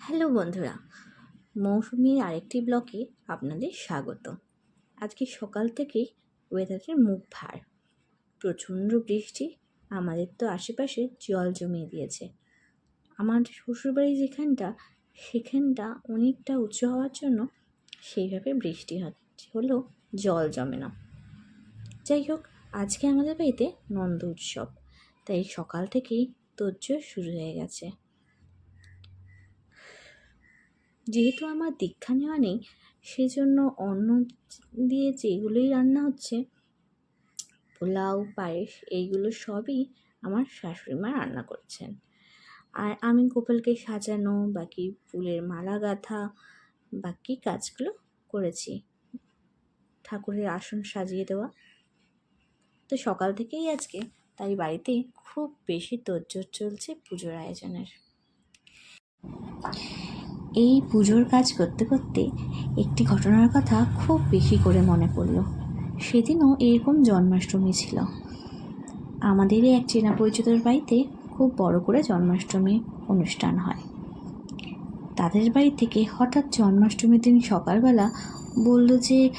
Hello বন্ধুরা, মৌসুমীর আরেকটি ব্লকে আপনাদের স্বাগত। আজকে সকাল থেকেই ওয়েদারের মুখ ভার। প্রচণ্ড বৃষ্টি, আমাদের তো আশেপাশে জল জমিয়ে দিয়েছে। আমার শ্বশুরবাড়ি যেখানটা, সেখানটা অনেকটা উঁচু হওয়ার জন্য সেইভাবে বৃষ্টি হচ্ছে হলেও জল জমে না। যাই হোক, আজকে আমাদের বাড়িতে নন্দ উৎসব, তাই সকাল থেকেই তোজ্জোর শুরু হয়ে গেছে। যেহেতু আমার দীক্ষা নেওয়া নেই, সেজন্য অন্ন দিয়ে যেগুলোই রান্না হচ্ছে, পোলাও, পায়েস, এইগুলো সবই আমার শাশুড়ি মা রান্না করছেন। আর আমি গোপালকে সাজানো, বাকি ফুলের মালা গাঁথা, বাকি কাজগুলো করেছি। ঠাকুরের আসন সাজিয়ে দেওয়া। তো সকাল থেকেই আজকে, তাই বাড়িতে খুব বেশি তোড়জোড় চলছে পুজোর আয়োজনের। এই পুজোর কাজ করতে করতে একটি ঘটনার কথা খুব বেশি করে মনে পড়ল। সেদিনও এরকম জন্মাষ্টমী ছিল। আমাদেরই এক চেনা পরিচিতর বাড়িতে খুব বড় করে জন্মাষ্টমী অনুষ্ঠান হয়। তাদের বাড়ি থেকে হঠাৎ জন্মাষ্টমীর দিন সকালবেলা বলল যে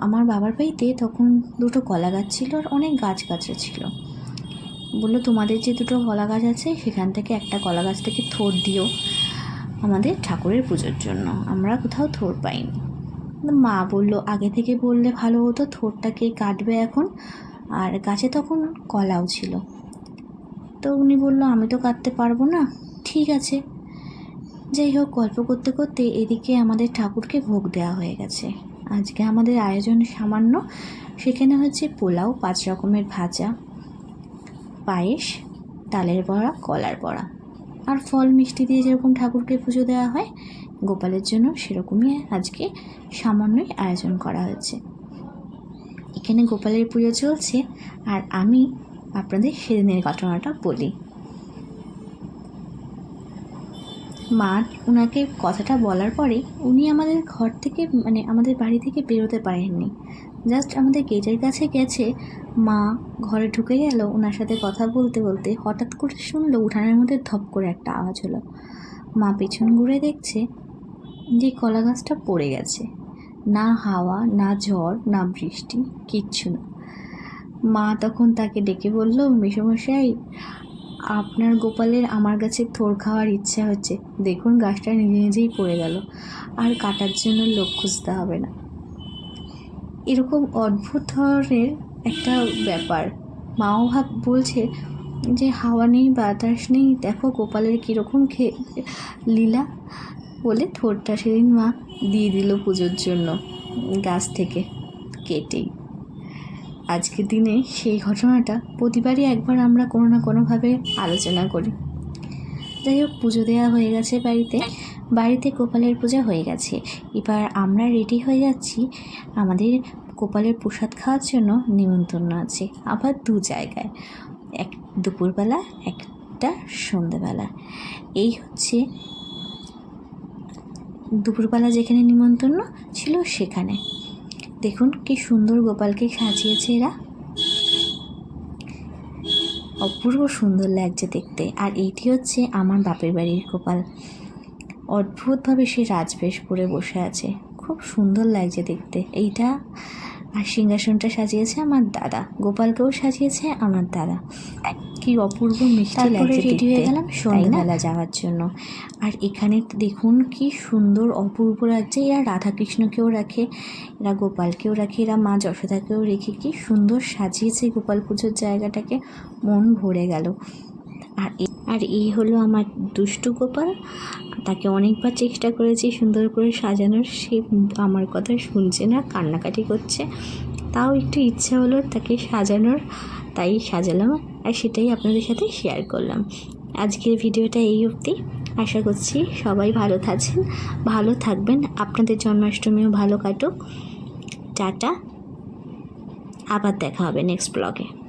আমার বাবার বাড়িতে তখন দুটো কলা গাছ ছিল আর অনেক গাছ গাছও ছিল। বলল, তোমাদের যে দুটো কলা গাছ আছে, সেখান থেকে একটা কলা গাছ থেকে দিও। আমাদের ঠাকুরের পুজোর জন্য। আমরা কোথাও থোর পাইনি। মা বলল, আগে থেকে বললে ভালো হতো, থোরটা কে কাটবে এখন? আর গাছে তখন কলাও ছিল। তো উনি বলল, আমি তো কাটতে পারব না। ঠিক আছে। যাই হোক, গল্প করতে করতে এদিকে আমাদের ঠাকুরকে ভোগ দেওয়া হয়ে গেছে। আজকে আমাদের আয়োজন সামান্য। সেখানে হচ্ছে পোলাও, পাঁচ রকমের ভাজা, পায়েস তালের বড়া, কলার বড়া। আর ফল মিষ্টি দিয়ে যেরকম ঠাকুরকে পুজো দেওয়া হয়, গোপালের জন্য সেরকমই আজকে সামান্যই আয়োজন করা হয়েছে। এখানে গোপালের পুজো চলছে, আর আমি আপনাদের সেদিনের ঘটনাটা বলি। মা ওনাকে কথাটা বলার পরে উনি আমাদের ঘর থেকে মানে আমাদের বাড়ি থেকে বেরোতে পারেননি। জাস্ট আমাদের গেটের কাছে গেছে, মা ঘরে ঢুকে গেল ওনার সাথে কথা বলতে বলতে হঠাৎ করে শুনলো, উঠানের মধ্যে ধপ করে একটা আওয়াজ হলো। মা পেছন ঘুরে দেখছে যে কলা গাছটা পড়ে গেছে। না হাওয়া, না ঝড়, না বৃষ্টি, কিচ্ছু না। মা তখন তাকে ডেকে বলল, মেসমশাই আপনার গোপালের আমার কাছে থোর খাওয়ার ইচ্ছা হচ্ছে। দেখুন গাছটা নিজে নিজেই পড়ে গেল। আর কাটার জন্য লোক খুঁজতে হবে না। এরকম অদ্ভুত ধরনের একটা ব্যাপার। মাও ভাব বলছে যে, হাওয়া নেই, বাতাস নেই। দেখো গোপালের কীরকম খে, লীলা বলে থোরটা সেদিন মা দিয়ে দিল পুজোর জন্য গাছ থেকে কেটেই। আজকের দিনে সেই ঘটনাটা প্রতিবারই একবার আমরা কোনো না কোনোভাবে আলোচনা করি। যাই হোক, পুজো দেওয়া হয়ে গেছে বাড়িতে। বাড়িতে গোপালের পূজা হয়ে গেছে। এবার আমরা রেডি হয়ে যাচ্ছি। আমাদের গোপালের প্রসাদ খাওয়ার জন্য নিমন্ত্রণ আছে আবার দু জায়গায়। এক দুপুরবেলা, একটা সন্ধেবেলা এই হচ্ছে দুপুরবেলা যেখানে নিমন্ত্রণ ছিল সেখানে। দেখুন কি সুন্দর গোপালকে সাজিয়েছে এরা। অপূর্ব সুন্দর লাগছে দেখতে। আর এইটি হচ্ছে আমার বাপের বাড়ির গোপাল। অদ্ভুতভাবে সে রাজবেশ পরে বসে আছে। খুব সুন্দর লাগছে দেখতে। এইটা আর সিংহাসনটা সাজিয়েছে আমার দাদা। গোপালকেও সাজিয়েছে আমার দাদা। কি অপূর্ব মিষ্টি লাগছে রেডি হয়ে গেলাম সন্ধ্যাবেলা যাওয়ার জন্য আর এখানে দেখুন কি সুন্দর অপূর্ব লাগছে এরা রাধাকৃষ্ণকেও রাখে এরা গোপালকেও রাখে এরা মা যশোদাকেও রেখে কি সুন্দর সাজিয়েছে গোপাল পুজোর জায়গাটাকে মন ভরে গেল। আর আর এই হলো আমার দুষ্টু গোপাল। তাকে অনেকবার চেষ্টা করেছি সুন্দর করে সাজানোর সে আমার কথা শুনছে না কান্নাকাটি করছে। তাও একটু ইচ্ছা হলো তাকে সাজানোর, তাই সাজালাম আর সেটাই আপনাদের সাথে শেয়ার করলাম। আজকের ভিডিওটা এই অবধি। আশা করছি সবাই ভালো থাকছেন, ভালো থাকবেন। আপনাদের জন্মাষ্টমীও ভালো কাটুক। টাটা। আবার দেখা হবে নেক্সট ব্লগে